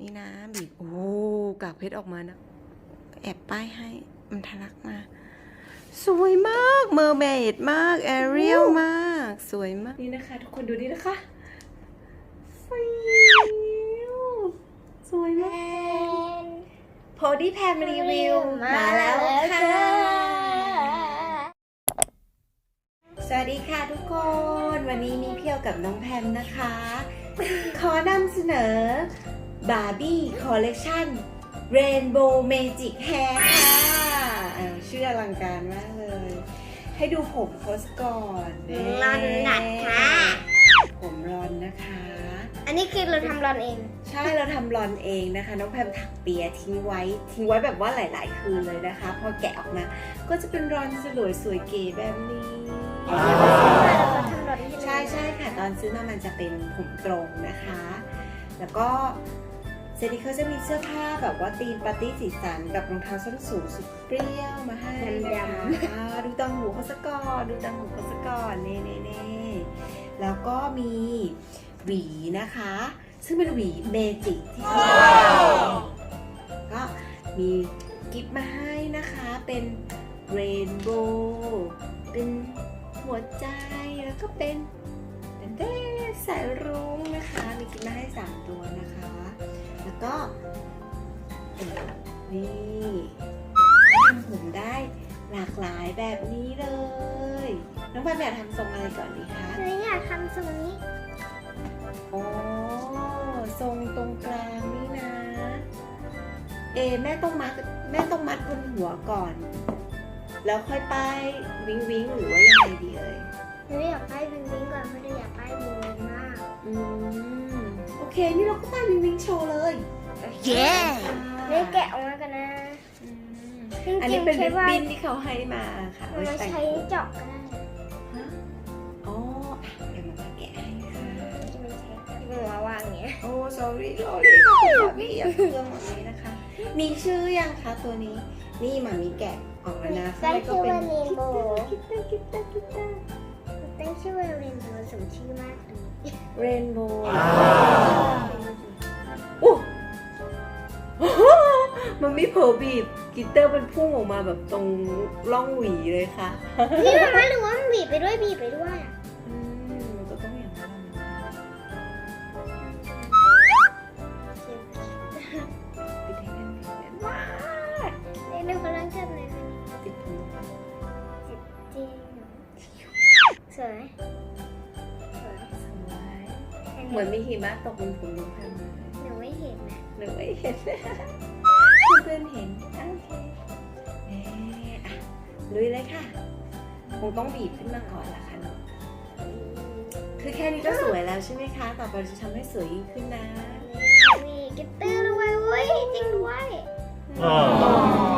นี่นะบีบโอ้กากเพชรออกมานะ แอบป้ายให้ มันทะลักมา สวยมากเมอร์เมดมาก แอเรียลมาก สวยมาก นี่นะคะ ทุกคนดูนี่นะคะฟิวสวยมากโพดี้แพมรีวิว มาแล้วค่ะ สวัสดีค่ะทุกคน วันนี้มีเพียวกับน้องแพมนะคะ ขอนำเสนอ บาร์บี้คอลเล c ชัน Rainbow Magic Hair ค่ะอ่าชื่ออลังการมากเลย ให้ดูผมโพสก่อนเรอนหนักค่ะ ผมรอนนะคะ อันนี้คือเราทำรอนเอง ใช่เราทำรอนเองนะคะ น้องแพมถักเปียทิ้งไว้ทิ้งไว้แบบว่าหลาย ๆ คืนเลยนะคะ พอแกะออกมา ก็จะเป็นรอนสลวยสวยเก๋แบบนี้เราทำรอนใช่ใช่ค่ะ ตอนซื้อมามันจะเป็นผมตรงนะคะ แล้วก็ เซนี่เขาจะมีเสื้อผ้าแบบว่าตีนปาร์ตี้สีสันกับรองเท้าส้นสูงสุดเปรี้ยวมาให้นะคะอ่าดูตังหูเขาสกอนดูตังหูเขาสกอนเน่เน่เน่แล้วก็มีหวีนะคะ ซึ่งเป็นหวีเมจิกที่เขาก็มีกิฟต์มาให้นะคะเป็นเรนโบว์เป็นหัวใจแล้วก็เป็นเป็นเด้สายรุ้งนะคะ มีกินมาให้ 3 ตัวนะคะ แล้วก็เอ่อนี่ทำผมได้หลากหลายแบบนี้เลย น้องแพมอยากทำทรงอะไรก่อนดีคะหนูอยากทำทรงนี้อ๋อทรงตรงกลางนี่นะ เอะแม่ต้องมัดแม่ต้องมัดบนหัวก่อน แล้วค่อยป้ายวิงวิงหรือว่ายังไงดีเอ่ยหนูอยากป้ายวิงวิงก่อนไม่ได้อยากป้ายวิงวิงมาก อืมโอ เค นี่เราก็ป้ายวิงวิงโชว์เลยเย้ค่ะนี่แกะออกมากันนะอืมจริงๆอันนี้เป็นใช้ริบว่าบิ้นที่เขาให้มาค่ะเราไว้แต่งใช้ตัวเจาะก็ได้ฮะอ๋ออะเดี๋ยวมาแกะให้ค่ะจะไม่ใช้หนูมาวางอย่างเงี้ยโอ้ sorry sorry ขอบคุณค่ะพี่อย่าเพิ่งแบบนี้นะคะ มีชื่อยังคะตัวนี้ นี่หมามีแกะออกแล้วนะข้างในก็เป็นตั้งชื่อว่า Rainbow คิตเตอร์คิตเตอร์คิตเตอร์ตั้งชื่อว่าเรนโบว์ สมชื่อมากเลยเรนโบว์โอ้มันไม่เผลอบีบกิตเตอร์เป็นพุ่งออกมาแบบตรงร่องหวีเลยค่ะพี่มาม่าหรือว่ามันบีบไปด้วยบีบไปด้วยอะ มืนี้อนมีหิมะตกบนผมน้องแพมเลยหนูไม่เห็นนะหนูไม่เห็น เพื่อนๆเห็นโอเคเอ๊ะอะลุยเลยค่ะ คงต้องบีบขึ้นมาก่อนละค่ะเนาะคือแค่นี้ก็สวยแล้วใช่ไหมคะ ต่อไปเราจะทำให้สวยยิ่งขึ้นนะ มีกิตเตอร์ด้วยเว้ยจริงด้วย อ๋อ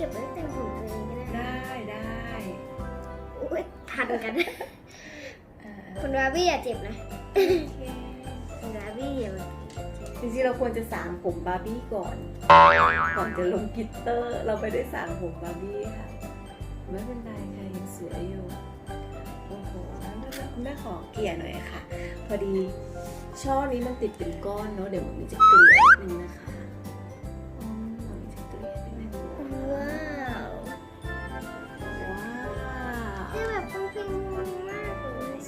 ก็บไว้แต่งผมตัวเองก็ได้ได้ได้อุ้ยทันกันอ่าคุณราบี้อย่าเจ็บนะโอเคคุณราบี้อย่าจริงๆเราควรจะสางผมบาร์บี้ก่อน ก่อนจะลงกลิตเตอร์ เราไปได้สางผมบาร์บี้ค่ะ ไม่เป็นไรค่ะยังสวยอยู่ โอ้โหแล้วแม่คุณแม่ขอเกลี่ยหน่อยค่ะ พอดีช่อนี้มันติดเป็นก้อนเนาะเดี๋ยวมันจะเกลี่ยนิดนึงนะคะ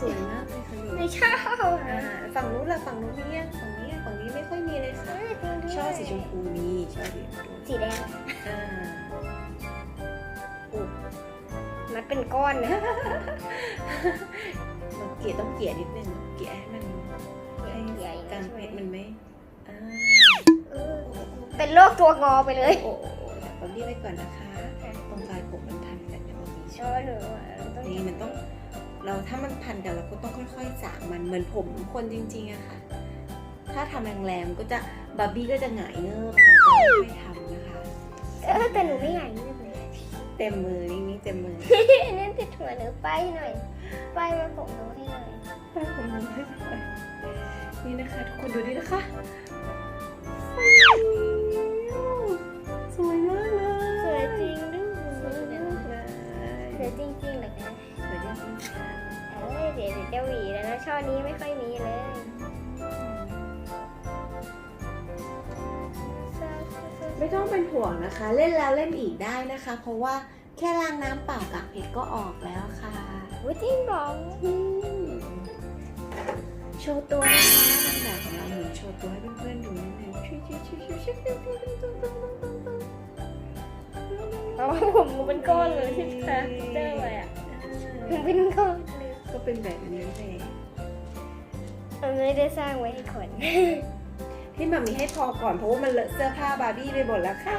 สวยมากเลยค่ะหนูไม่ชอบอ่านะฝั่งนู้นล่ะฝั่งนู้นมียังฝั่งนี้อะฝั่งนี้ไม่ค่อยมีเลยค่ะช่อสีชมพูมีช่อสีชมพูสีแดงอ่ามันเป็นก้อนนะเราเกลี่ยต้องเกลี่ยนิดนึงเกลี่ยให้มันให้ใหญ่กลางเพชรมันไม่อ่าเป็นโรคตัวงอไปเลยโอ้โหเดี๋ยวผมรีบไว้ก่อนนะคะ ตรงปลายผมมันพันกันเดี๋ยวมันมีเอช่ออหนูอะต้องนี่มันต้อง เราถ้ามันพันกันเราก็ต้องค่อยๆสางมันเหมือนผมคนจริงๆอะค่ะ ถ้าทำแรงๆก็จะบาร์บี้ก็จะหงายเงิบค่ะก็ค่อยๆทำนะคะเออแต่หนูไม่ใหญ่นี่เลยเต็มมือนี่นี่เต็มมืออันนั้นติดหัวหนูไปหน่อย ไปมาผมหนูให้หน่อยป้าผมหนูนี่นะคะ ทุกคนดูนี่นะคะ ห่วงนะคะ เล่นแล้วเล่นอีกได้นะคะ เพราะว่าแค่ล้างน้ำเปล่ากับเพชรก็ออกแล้วค่ะวิธีบอกโชว์ตัวนะคะนางแบบของเราหมุนโชว์ตัวให้เพื่อนๆดูนิดนึงเอาผมเป็นก้อนเลยใช่ไหมคะเจออะไรอะผมเป็นก้อนก็เป็นแบบนี้เลยมันไม่ได้สร้างไว้ให้คน ที่มามีให้พอก่อนเพราะว่ามันเลอะเสื้อผ้าบาร์บี้ไปหมดแล้วค่ะ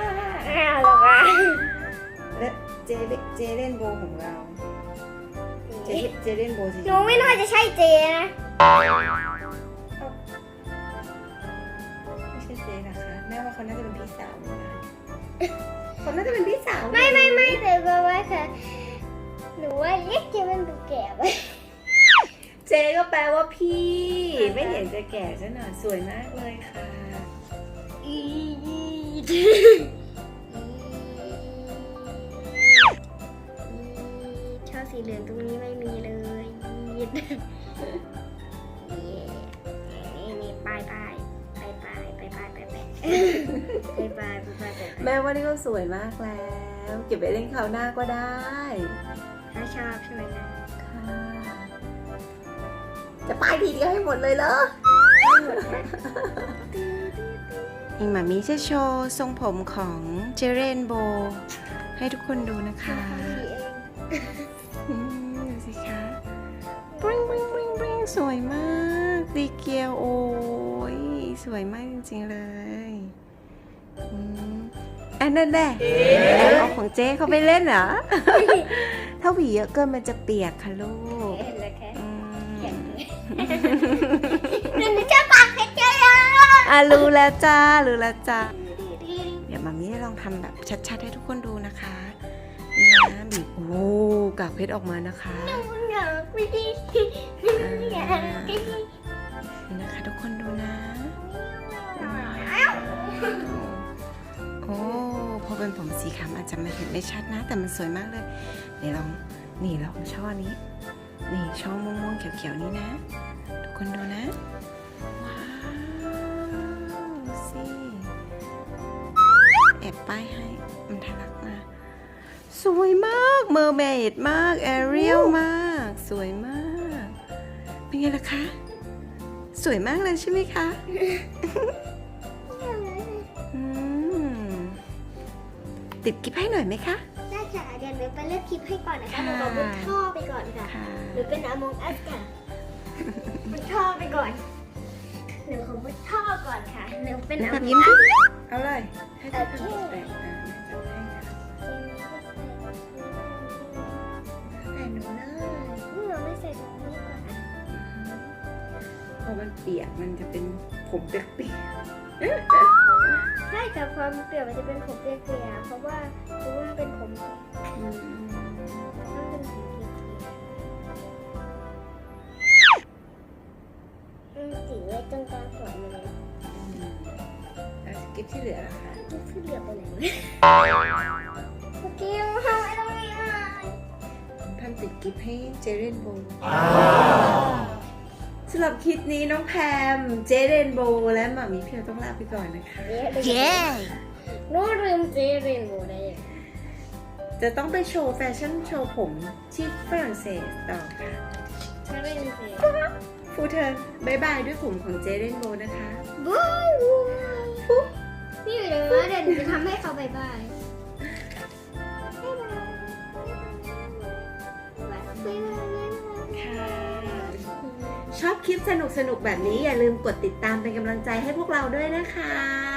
อ้าวเหรอคะและเจเล่เจเล่นโบของเรา เจเจเล่นโบจริหนูไม่น่าจะใช่เจนะไม่ใช่เจนะคะแม่ว่าเขาน่าจะเป็นพี่สาวนะเขาน่าจะเป็นพี่สาว ไม่ไม่ไม่แต่ว่าว่าค่ะหนูว่าเรียกเจมันดูแก่ไปเจก็แปลว่าพี่ ไม่เห็นจะแก่ซะหน่อยสวยมากเลยค่ะ ชอบสีเหลืองตรงนี้ไม่มีเลยนี่นี่ป้ายป้ายป้ายป้ายป้ายป้ายป้ายป้ายป้ายป้ายป้ายป้ายแม่ว่านี่ก็สวยมากแล้ว เก็บไปเล่นคราวหน้าก็ได้ ถ้าชอบใช่ไหมคะค่ะจะป้ายทีเดียวให้หมดเลยเหรอ นี่หมามีจะโชว์ทรงผมของเจเรนโบ ให้ทุกคนดูนะคะอืมดูสิคะบริงบริงบริงบริงสวยมากดีเกียวโอ้ยสวยมากจริงๆเลยอืมอันนั้นแหละแอบเอาของเจ๊เขาไปเล่นเหรอ ถ้าหวีเยอะเกินมันจะเปียกค่ะลูกเห็นแล้วแค่ อะรู้แล้วจ้ารู้แล้วจ้าเดี๋ยวมามีจะลองทำแบบชัดๆให้ทุกคนดูนะคะนี่นะบีบโอ้กากเพชรออกมานะคะอยากไม่ดีอยากไม่ดีนี่นะคะทุกคนดูนะ โอ้พอเป็นผมสีขาวอาจจะไม่เห็นไม่ชัดนะ แต่มันสวยมากเลยเดี๋ยวลองนี่ลองช่อนี้ นี่ช่อม่วงๆเขียวๆนี้นะ ทุกคนดูนะ ป้ายให้มันทะลักมา สวยมากเมอร์เมดมากแอเรียลมาก สวยมาก เป็นไงล่ะคะ สวยมากเลยใช่ไหมคะอืมติดกิ๊บให้หน่อยไหมคะได้ค่ะเดี๋ยวหนูไปเลือกคลิปให้ก่อนนะคะค่ะหนูบอกมุดท่อไปก่อนค่ะค่ะหนูเป็นอมงอัสค่ะมุดท่อไปก่อน หนูขอมุดท่อก่อนค่ะ หนูเป็นอแบบมยิ้มงอัสิสเอาเลย ให้ทุกคนโอเคแบ่งอะแม่จะให้ค่ะแต่หนูเลยหนูไม่ใส่ตรงนี้ก่อนนะพอมันเปียกมันจะเป็นผมเปียกใช่แต่ความเปลี่ยนมันจะเป็นผมเปียกๆเพราะว่าเพราะว่าเป็นผม มสีไว้ตรงกลางสวยมาเลยแล้วกิ๊บที่เหลือล่ะคะนี่คือเหลือไปไหนวะเมื่อกี้ยังทำไมตรงนี้อะทำติดกิ๊บให้เจเรนโบสำหรับคลิปนี้น้องแพม เจเรนโบและหมามีเพียวต้องลาไปก่อนนะคะเย้น้องลืมเจเรนโบได้ยังไงจะต้องไปโชว์แฟชั่นโชว์ผมที่ฝรั่งเศสต่อค่ะเจเรนโบฟูเทิร์นบายบายด้วยผมของเจเรนโบนะคะบายบายนี่อยู่เลยว่าเดี๋ยวหนูจะทำให้เขาบายบายบายบายบายบายค่ะชอบคลิปสนุกสนุกๆแบบนี้อย่าลืมกดติดตามเป็นกำลังใจให้พวกเราด้วยนะคะบ๊ายบาย